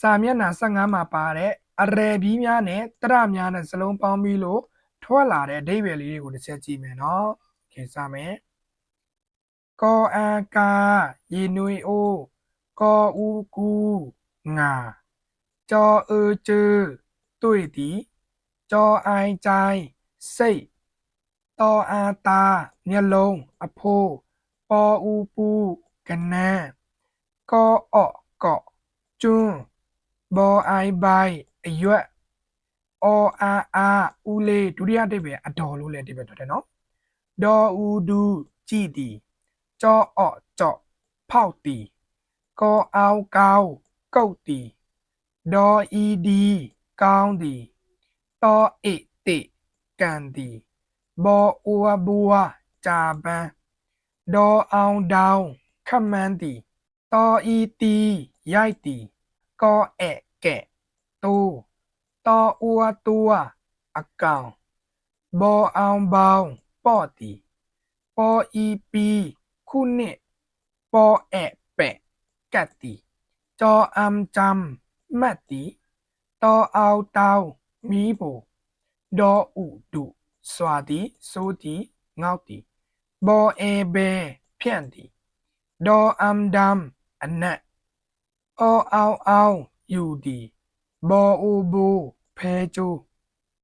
စာမျက်နှာ15မှာပါတဲ့အရယ်ပြီးများနဲ့တရများနဲ့စလုံးပေါင်းပြီးလို့ထွက်လာတဲ့အဓိပ္ပာယ်လေးတွေကိုတစ်ချက်ကြည့်မယ်နော်။ခင်စမယ်။ကောအန်ကာရေနွေအိုးကောဦးကူငါကြောအឺကျឺတွေ့သည်ကြောအိုင်ချိုင်စိတ်တော်အာတာမျက်လုံးအဖိုးပေါ်ဦးပူကနန်းကောအော့ကော့ကျွန်း ဘောအိုင်ဘိုင်အရွက်အော်အာအာဦးလေးဒုတိယအတိပ္ပယ်အတော်လို့လည်းအတိပ္ပယ်ထွက်တယ်နော်ဒေါ်ဦးဒူကြည်တီကြောအော့ကြော့ဖောက်တီကောအောင်ကောင်းကုတ်တီဒေါ်အီဒီကောင်းတီတောအိတိကန်တီဘောအိုအဘူဝဂျာပန်ဒေါ်အောင်ဒေါင်ခမန်းတီတောအီတီရိုက်တီကောအဲ ကဲတူတောအိုအတူအကောင်ဘောအောင်ဘောင်ပေါ့တီပေါ်အီပီခုနှစ်ပေါ်အဲပဲ့ကတ်တီကြောအမ်ဂျမ်မတ်တီတောအောင်တောင်မီးဘူဒေါ်ဥဒုစွာတီဆိုတီငေါက်တီဘောအေဘဲဖြန့်တီဒေါ်အမ်ဒမ်အနက်အောအောင်အောင် ယူတီဘောအိုဘူဖဲကျိုး